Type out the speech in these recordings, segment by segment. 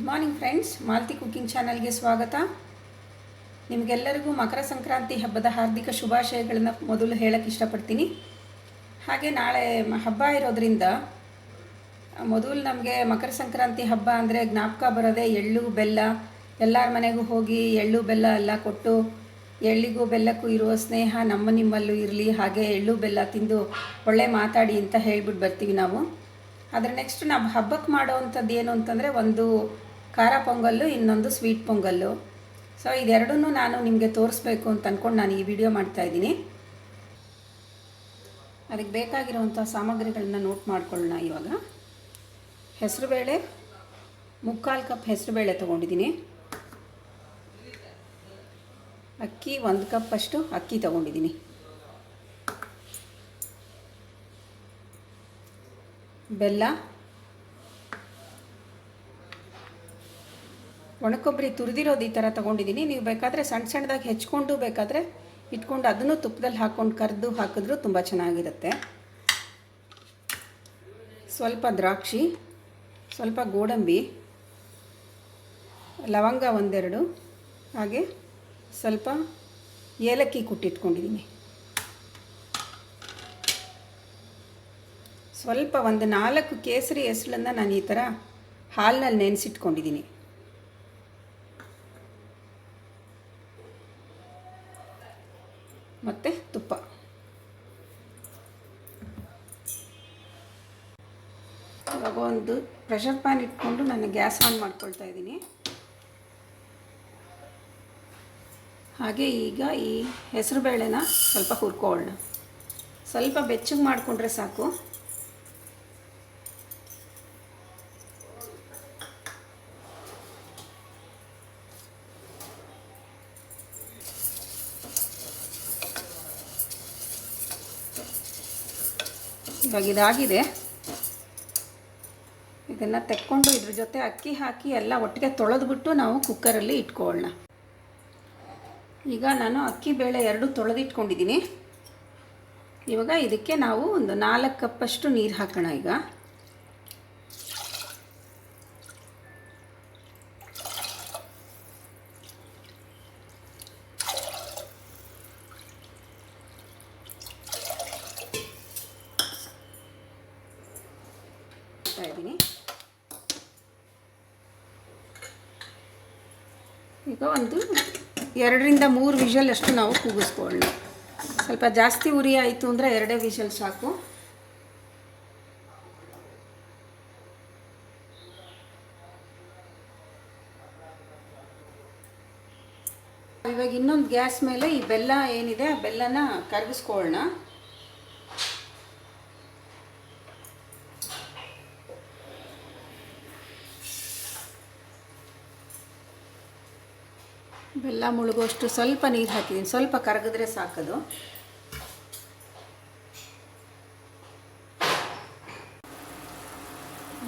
Good morning friends Malti cooking ಚಾನಲ್ಗೆ ಸ್ವಾಗತ. ನಿಮಗೆಲ್ಲರಿಗೂ ಮಕರ ಸಂಕ್ರಾಂತಿ ಹಬ್ಬದ ಹಾರ್ದಿಕ ಶುಭಾಶಯಗಳನ್ನು ಮೊದಲು ಹೇಳಕ್ಕೆ ಇಷ್ಟಪಡ್ತೀನಿ. ಹಾಗೆ ನಾಳೆ ಹಬ್ಬ ಇರೋದ್ರಿಂದ ಮೊದಲು ನಮಗೆ ಮಕರ ಸಂಕ್ರಾಂತಿ ಹಬ್ಬ ಅಂದರೆ ಜ್ಞಾಪಕ ಬರೋದೇ ಎಳ್ಳು, ಬೆಲ್ಲ. ಎಲ್ಲರ ಮನೆಗೂ ಹೋಗಿ ಎಳ್ಳು, ಬೆಲ್ಲ ಎಲ್ಲ ಕೊಟ್ಟು ಎಳ್ಳಿಗೂ ಬೆಲ್ಲಕ್ಕೂ ಇರುವ ಸ್ನೇಹ ನಮ್ಮ ನಿಮ್ಮಲ್ಲೂ ಇರಲಿ. ಹಾಗೆ ಎಳ್ಳು, ಬೆಲ್ಲ ತಿಂದು ಒಳ್ಳೆ ಮಾತಾಡಿ ಅಂತ ಹೇಳ್ಬಿಟ್ಟು ಬರ್ತೀವಿ ನಾವು. ಆದರೆ ನೆಕ್ಸ್ಟ್ ನಾವು ಹಬ್ಬಕ್ಕೆ ಮಾಡೋವಂಥದ್ದು ಏನು ಅಂತಂದರೆ ಒಂದು ಖಾರ ಪೊಂಗಲ್ಲು, ಇನ್ನೊಂದು ಸ್ವೀಟ್ ಪೊಂಗಲ್ಲು. ಸೊ ಇದೆರಡೂ ನಾನು ನಿಮಗೆ ತೋರಿಸ್ಬೇಕು ಅಂತ ಅಂದ್ಕೊಂಡು ನಾನು ಈ ವಿಡಿಯೋ ಮಾಡ್ತಾಯಿದ್ದೀನಿ ಅದಕ್ಕೆ ಬೇಕಾಗಿರುವಂಥ ಸಾಮಗ್ರಿಗಳನ್ನ ನೋಟ್ ಮಾಡ್ಕೊಳ್ಳೋಣ ಇವಾಗ. ಹೆಸರುಬೇಳೆ, ಮುಕ್ಕಾಲು ಕಪ್ ಹೆಸರುಬೇಳೆ ತೊಗೊಂಡಿದ್ದೀನಿ. ಅಕ್ಕಿ ಒಂದು ಕಪ್ ಅಷ್ಟು ಅಕ್ಕಿ ತೊಗೊಂಡಿದ್ದೀನಿ. ಬೆಲ್ಲ ಒಣಕೊಬ್ಬರಿ ತುರಿದಿರೋದು ಈ ಥರ ತೊಗೊಂಡಿದ್ದೀನಿ ನೀವು ಬೇಕಾದರೆ ಸಣ್ಣ ಸಣ್ಣದಾಗಿ ಹೆಚ್ಕೊಂಡು ಬೇಕಾದರೆ ಇಟ್ಕೊಂಡು ಅದನ್ನು ತುಪ್ಪದಲ್ಲಿ ಹಾಕ್ಕೊಂಡು ಕರೆದು ಹಾಕಿದ್ರೂ ತುಂಬ ಚೆನ್ನಾಗಿರುತ್ತೆ. ಸ್ವಲ್ಪ ದ್ರಾಕ್ಷಿ, ಸ್ವಲ್ಪ ಗೋಡಂಬಿ, ಲವಂಗ ಒಂದೆರಡು, ಹಾಗೆ ಸ್ವಲ್ಪ ಏಲಕ್ಕಿ ಕುಟ್ಟಿಟ್ಕೊಂಡಿದ್ದೀನಿ ಸ್ವಲ್ಪ ಒಂದು ನಾಲ್ಕು ಕೇಸರಿ ಹೆಸಳನ್ನು ನಾನು ಈ ಥರ ಹಾಲಿನಲ್ಲಿ ನೆನೆಸಿಟ್ಕೊಂಡಿದ್ದೀನಿ ಮತ್ತು ತುಪ್ಪ ಇವಾಗ ಒಂದು ಪ್ರೆಷರ್ ಪ್ಯಾನ್ ಇಟ್ಕೊಂಡು ನಾನು ಗ್ಯಾಸ್ ಆನ್ ಮಾಡ್ಕೊಳ್ತಾ ಇದ್ದೀನಿ. ಹಾಗೆ ಈಗ ಈ ಹೆಸರು ಬೇಳೆನ ಸ್ವಲ್ಪ ಹುರ್ಕೊಳ್ಳೋಣ. ಸ್ವಲ್ಪ ಬೆಚ್ಚಗೆ ಮಾಡಿಕೊಂಡ್ರೆ ಸಾಕು. ಇವಾಗ ಇದಾಗಿದೆ. ಇದನ್ನು ತೆಕ್ಕೊಂಡು ಇದ್ರ ಜೊತೆ ಅಕ್ಕಿ ಹಾಕಿ ಎಲ್ಲ ಒಟ್ಟಿಗೆ ತೊಳೆದ್ಬಿಟ್ಟು ನಾವು ಕುಕ್ಕರಲ್ಲಿ ಇಟ್ಕೊಳ್ಳೋಣ. ಈಗ ನಾನು ಅಕ್ಕಿ ಬೇಳೆ ಎರಡು ತೊಳೆದಿಟ್ಕೊಂಡಿದ್ದೀನಿ. ಇವಾಗ ಇದಕ್ಕೆ ನಾವು ಒಂದು ನಾಲ್ಕು ಕಪ್ಪಷ್ಟು ನೀರು ಹಾಕೋಣ ಈಗ. ಇದ್ದೀನಿ. ಈಗ ಒಂದು ಎರಡರಿಂದ ಮೂರು ವಿಷಲ್ ಅಷ್ಟು ನಾವು ಕೂಗಿಸ್ಕೊಳ್ಳಿ ಸ್ವಲ್ಪ ಜಾಸ್ತಿ ಉರಿ ಆಯಿತು ಅಂದರೆ ಎರಡೇ ವಿಷಲ್ ಸಾಕು. ಇವಾಗ ಇನ್ನೊಂದು ಗ್ಯಾಸ್ ಮೇಲೆ ಈ ಬೆಲ್ಲ ಏನಿದೆ ಆ ಬೆಲ್ಲನ ಕರಗಿಸ್ಕೊಳ್ಳೋಣ. ಬೆಲ್ಲ ಮುಳುಗುವಷ್ಟು ಸ್ವಲ್ಪ ನೀರು ಹಾಕಿದ್ದೀನಿ ಸ್ವಲ್ಪ ಕರಗಿದ್ರೆ ಸಾಕದು.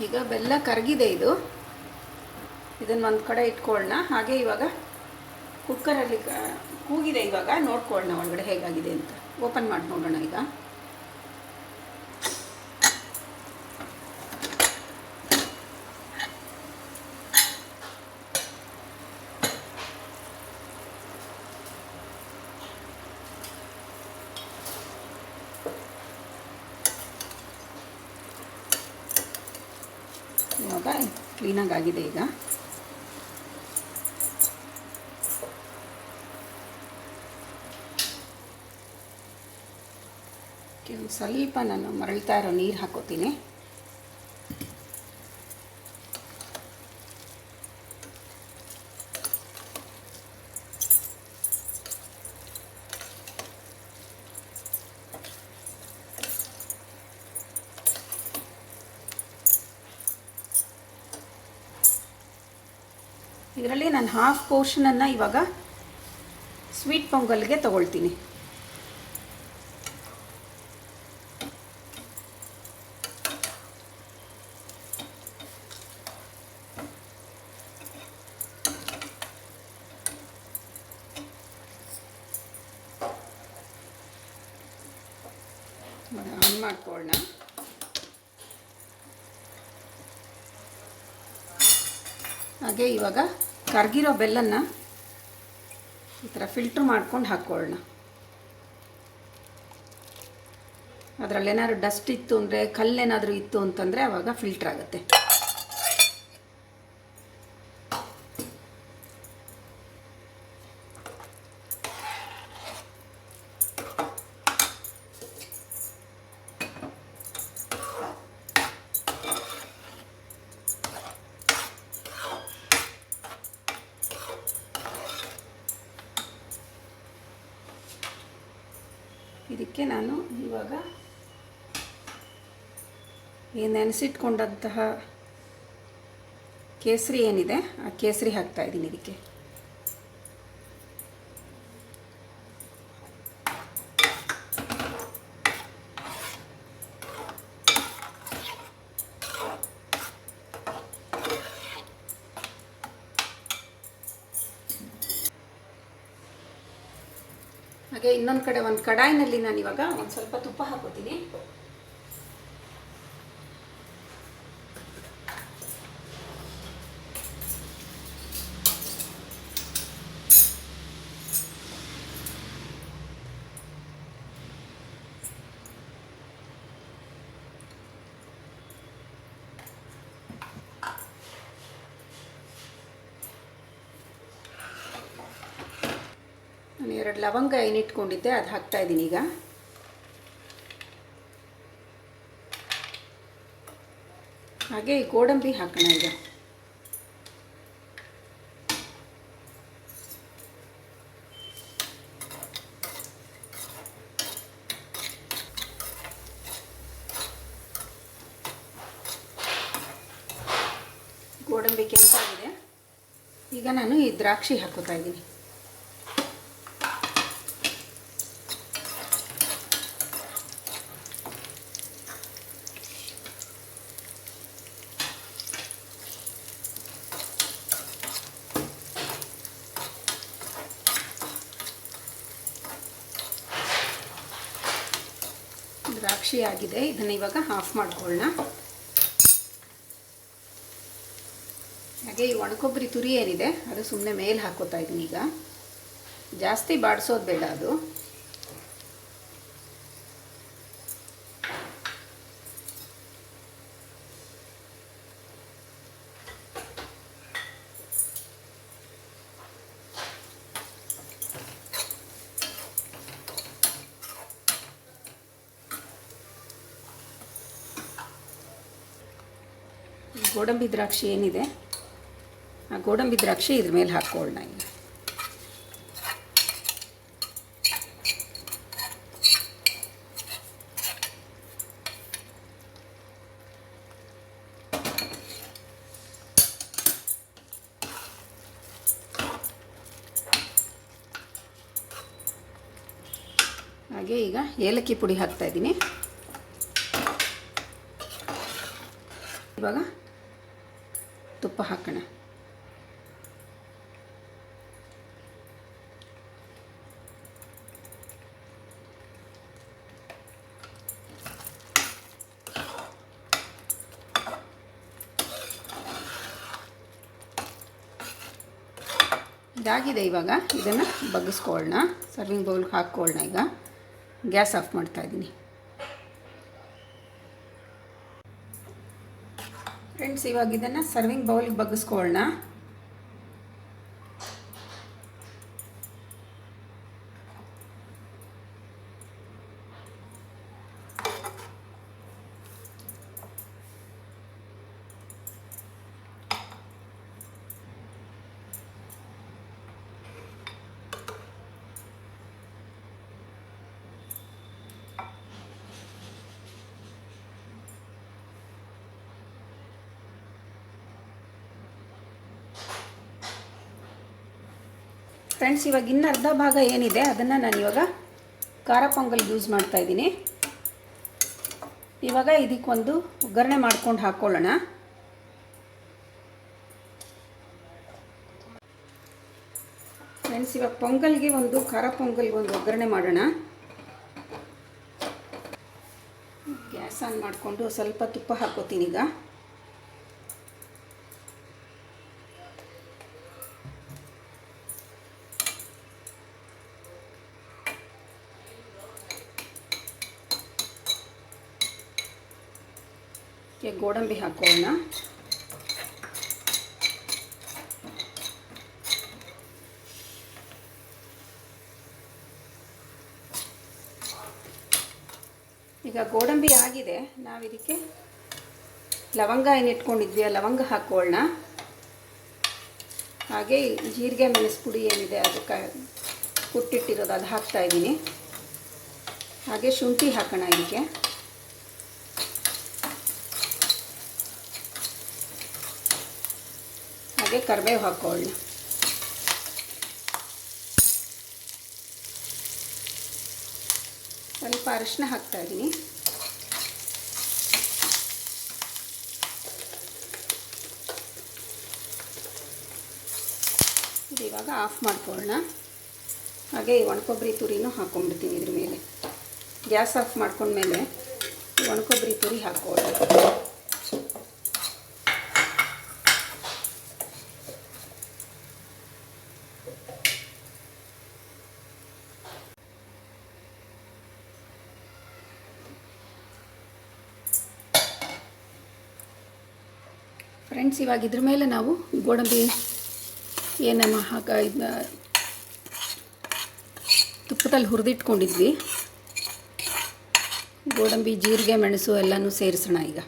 ಈಗ ಬೆಲ್ಲ ಕರಗಿದೆ ಇದು. ಇದನ್ನು ಒಂದು ಕಡೆ ಇಟ್ಕೊಳ್ಳೋಣ ಹಾಗೆ ಇವಾಗ ಕುಕ್ಕರಲ್ಲಿ ಕೂಗಿದೆ ಇವಾಗ. ನೋಡ್ಕೊಳ್ಳೋಣ ಒಳಗಡೆ ಹೇಗಾಗಿದೆ ಅಂತ. ಓಪನ್ ಮಾಡಿ ನೋಡೋಣ ಈಗ ಇವಾಗ ಕ್ಲೀನಾಗಿ ಆಗಿದೆ ಈಗ ಸ್ವಲ್ಪ ನಾನು ಮರಳ್ತಾ ಇರೋ ನೀರು ಹಾಕೋತೀನಿ. ಇದರಲ್ಲಿ ನಾನು ಹಾಫ್ ಪೋರ್ಷನನ್ನು ಇವಾಗ ಸ್ವೀಟ್ ಪೊಂಗಲ್ಗೆ ತಗೊಳ್ತೀನಿ. ಆನ್ ಮಾಡ್ಕೊಳ್ಳೋಣ. ಹಾಗೆ ಇವಾಗ ಕರ್ಗಿರೋ ಬೆಲ್ಲನ್ನು ಈ ಥರ ಫಿಲ್ಟ್ರ್ ಮಾಡ್ಕೊಂಡು ಹಾಕ್ಕೊಳ್ಳೋಣ. ಅದರಲ್ಲಿ ಏನಾದ್ರು ಡಸ್ಟ್ ಇತ್ತು ಅಂದರೆ, ಕಲ್ಲೇನಾದರೂ ಇತ್ತು ಅಂತಂದರೆ ಆವಾಗ ಫಿಲ್ಟ್ರ್ ಆಗುತ್ತೆ. ಇದಕ್ಕೆ ನಾನು ಇವಾಗ ಈ ನೆನೆಸಿಟ್ಕೊಂಡಂತಹ ಕೇಸರಿ ಏನಿದೆ ಆ ಕೇಸರಿ ಹಾಕ್ತಾ ಇದ್ದೀನಿ ಇದಕ್ಕೆ. ಹಾಗೆ ಇನ್ನೊಂದು ಕಡೆ ಒಂದು ಕಡಾಯಿನಲ್ಲಿ ನಾನು ಇವಾಗ ಒಂದು ಸ್ವಲ್ಪ ತುಪ್ಪ ಹಾಕೋತೀನಿ ನಾನು ಎರಡು ಲವಂಗ ಏನಿಟ್ಕೊಂಡಿದ್ದೆ, ಅದು ಹಾಕ್ತಾ ಇದ್ದೀನಿ ಈಗ. ಹಾಗೆ ಈ ಗೋಡಂಬಿ ಹಾಕೋಣ ಈಗ. ಗೋಡಂಬಿ ಕೆಂಪಾಗಿದೆ. ಈಗ ನಾನು ಈ ದ್ರಾಕ್ಷಿ ಹಾಕೋತಾ ಇದ್ದೀನಿ ದ್ರಾಕ್ಷಿ ಆಗಿದೆ ಇದನ್ನು ಇವಾಗ ಆಫ್ ಮಾಡ್ಕೊಳ್ಳೋಣ. ಹಾಗೆ ಈ ಒಣಕೊಬ್ಬರಿ ತುರಿ ಏನಿದೆ, ಅದು ಸುಮ್ಮನೆ ಮೇಲೆ ಹಾಕೋತಾ ಇದ್ದೀನಿ ಈಗ. ಜಾಸ್ತಿ ಬಾಡಿಸೋದು ಬೇಡ ಅದು. ಗೋಡಂಬಿ ದ್ರಾಕ್ಷಿ ಏನಿದೆ? ಆ ಗೋಡಂಬಿ ದ್ರಾಕ್ಷಿ ಇದ್ರ ಮೇಲೆ ಹಾಕ್ಕೊಳ್ಳೋಣ ಈಗ. ಹಾಗೆ ಈಗ ಏಲಕ್ಕಿ ಪುಡಿ ಹಾಕ್ತಾ ಇದ್ದೀನಿ. ಇವಾಗ ತುಪ್ಪ ಹಾಕೋಣ ಇದಾಗಿದೆ ಇವಾಗ. ಇದನ್ನು ಬಗ್ಗಿಸ್ಕೊಳ್ಳೋಣ ಸರ್ವಿಂಗ್ ಬೌಲ್ಗೆ ಹಾಕ್ಕೊಳ್ಳೋಣ ಈಗ. ಗ್ಯಾಸ್ ಆಫ್ ಮಾಡ್ತಾ ಇದ್ದೀನಿ. ಫ್ರೆಂಡ್ಸ್ ಇವಾಗ ಇದನ್ನು ಸರ್ವಿಂಗ್ ಬೌಲ್ಗೆ ಬಗ್ಗಿಸ್ಕೊಳ್ಳೋಣ ಫ್ರೆಂಡ್ಸ್, ಇವಾಗ ಇನ್ನು ಅರ್ಧ ಭಾಗ ಏನಿದೆ, ಅದನ್ನು ನಾನು ಇವಾಗ ಖಾರ ಪೊಂಗಲ್ ಯೂಸ್ ಮಾಡ್ತಾ ಇದ್ದೀನಿ. ಇವಾಗ ಇದಕ್ಕೊಂದು ಒಗ್ಗರಣೆ ಮಾಡ್ಕೊಂಡು ಹಾಕ್ಕೊಳ್ಳೋಣ ಫ್ರೆಂಡ್ಸ್, ಇವಾಗ ಪೊಂಗಲ್ಗೆ ಒಂದು ಖಾರ ಪೊಂಗಲ್ಗೆ ಒಂದು ಒಗ್ಗರಣೆ ಮಾಡೋಣ. ಗ್ಯಾಸ್ ಆನ್ ಮಾಡಿಕೊಂಡು ಸ್ವಲ್ಪ ತುಪ್ಪ ಹಾಕೋತೀನಿ ಈಗ. ಗೋಡಂಬಿ ಹಾಕೋಣ. ಈಗ ಗೋಡಂಬಿ ಆಗಿದೆ. ನಾವು ಇದಕ್ಕೆ ಲವಂಗ ಏನು ಇಟ್ಕೊಂಡಿದ್ವಿ ಆ ಲವಂಗ ಹಾಕೊಳ್ಳೋಣ. ಹಾಗೆ ಜೀರಿಗೆ ಮೆಣಸು ಪುಡಿ ಏನಿದೆ ಅದಕ್ಕೆ ಕುಟ್ಟಿಟ್ಟಿರೋದು, ಅದು ಹಾಕ್ತಾ ಇದ್ದೀನಿ. ಹಾಗೆ ಶುಂಠಿ ಹಾಕೋಣ ಇದಕ್ಕೆ. ಹಾಗೆ ಕರಿಬೇವು ಹಾಕೊಳ್ಳೋಣ. ಸ್ವಲ್ಪ ಅರಿಶಿನ ಹಾಕ್ತಾ ಇದ್ದೀನಿ. ಇದು ಇವಾಗ ಆಫ್ ಮಾಡ್ಕೊಳ್ಳೋಣ. ಹಾಗೆ ಈ ಒಣಕೊಬ್ಬರಿ ತುರಿನೂ ಹಾಕ್ಕೊಂಡ್ಬಿಡ್ತೀನಿ ಇದ್ರ ಮೇಲೆ. ಗ್ಯಾಸ್ ಆಫ್ ಮಾಡ್ಕೊಂಡ್ಮೇಲೆ ಒಣಕೊಬ್ಬರಿ ತುರಿ ಹಾಕ್ಕೊಳ್ಳೋಣ. ಫ್ರೆಂಡ್ಸ್ ಇವಾಗ ಇದ್ರ ಮೇಲೆ ನಾವು ಗೋಡಂಬಿ ಏನಮ್ಮ ಹಾಕ ತುಪ್ಪದಲ್ಲಿ ಹುರಿದಿಟ್ಕೊಂಡಿದ್ವಿ. ಗೋಡಂಬಿ, ಜೀರಿಗೆ, ಮೆಣಸು ಎಲ್ಲನೂ ಸೇರಿಸೋಣ ಈಗ.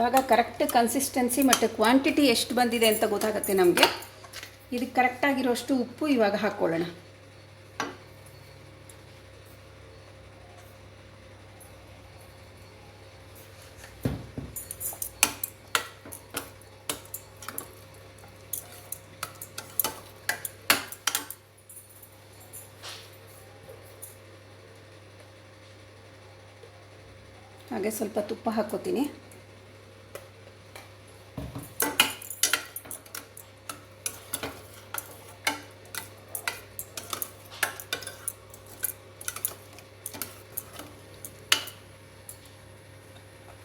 ಇವಾಗ ಕರೆಕ್ಟ್ ಕನ್ಸಿಸ್ಟೆನ್ಸಿ ಮತ್ತು ಕ್ವಾಂಟಿಟಿ ಎಷ್ಟು ಬಂದಿದೆ ಅಂತ ಗೊತ್ತಾಗುತ್ತೆ ನಮಗೆ. ಇದಕ್ಕೆ ಕರೆಕ್ಟಾಗಿರೋಷ್ಟು ಉಪ್ಪು ಇವಾಗ ಹಾಕ್ಕೊಳ್ಳೋಣ. ಹಾಗೆ ಸ್ವಲ್ಪ ತುಪ್ಪ ಹಾಕ್ಕೋತೀನಿ.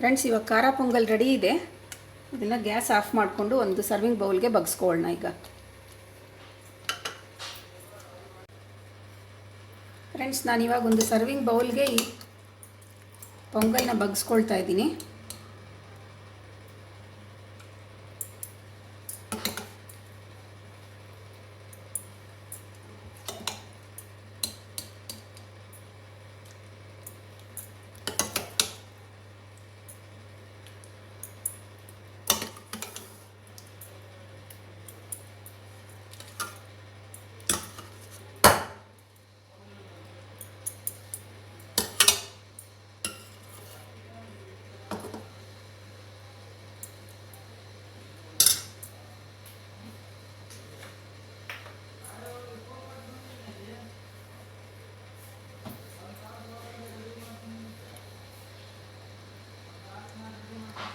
ಫ್ರೆಂಡ್ಸ್ ಇವಾಗ ಖಾರ ಪೊಂಗಲ್ ರೆಡಿ ಇದೆ. ಇದನ್ನು ಗ್ಯಾಸ್ ಆಫ್ ಮಾಡಿಕೊಂಡು ಒಂದು ಸರ್ವಿಂಗ್ ಬೌಲ್ಗೆ ಬಗ್ಸ್ಕೊಳ್ಳೋಣ ಈಗ. ಫ್ರೆಂಡ್ಸ್ ನಾನಿವಾಗ ಒಂದು ಸರ್ವಿಂಗ್ ಬೌಲ್ಗೆ ಈ ಪೊಂಗಲ್ನ ಬಗ್ಸ್ಕೊಳ್ತಾ ಇದ್ದೀನಿ.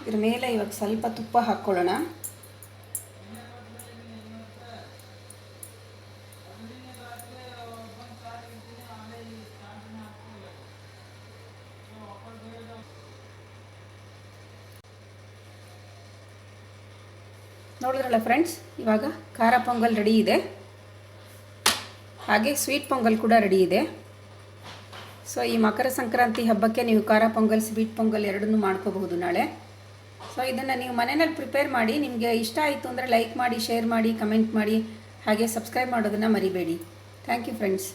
ಇದ್ರ ಮೇಲೆ ಇವಾಗ ಸ್ವಲ್ಪ ತುಪ್ಪ ಹಾಕ್ಕೊಳ್ಳೋಣ. ನೋಡಿದ್ರಲ್ಲ ಫ್ರೆಂಡ್ಸ್, ಇವಾಗ ಖಾರ ಪೊಂಗಲ್ ರೆಡಿ ಇದೆ. ಹಾಗೆ ಸ್ವೀಟ್ ಪೊಂಗಲ್ ಕೂಡ ರೆಡಿ ಇದೆ. ಸೊ ಈ ಮಕರ ಸಂಕ್ರಾಂತಿ ಹಬ್ಬಕ್ಕೆ ನೀವು ಖಾರ ಪೊಂಗಲ್, ಸ್ವೀಟ್ ಪೊಂಗಲ್ ಎರಡನ್ನೂ ಮಾಡ್ಕೋಬಹುದು ನಾಳೆ. ಸೊ ಇದನ್ನು ನೀವು ಮನೆಯಲ್ಲಿ ಪ್ರಿಪೇರ್ ಮಾಡಿ, ನಿಮಗೆ ಇಷ್ಟ ಆಯಿತು ಅಂದರೆ ಲೈಕ್ ಮಾಡಿ ಶೇರ್ ಮಾಡಿ ಕಮೆಂಟ್ ಮಾಡಿ, ಹಾಗೆ ಸಬ್ಸ್ಕ್ರೈಬ್ ಮಾಡೋದನ್ನು ಮರಿಬೇಡಿ. Thank you friends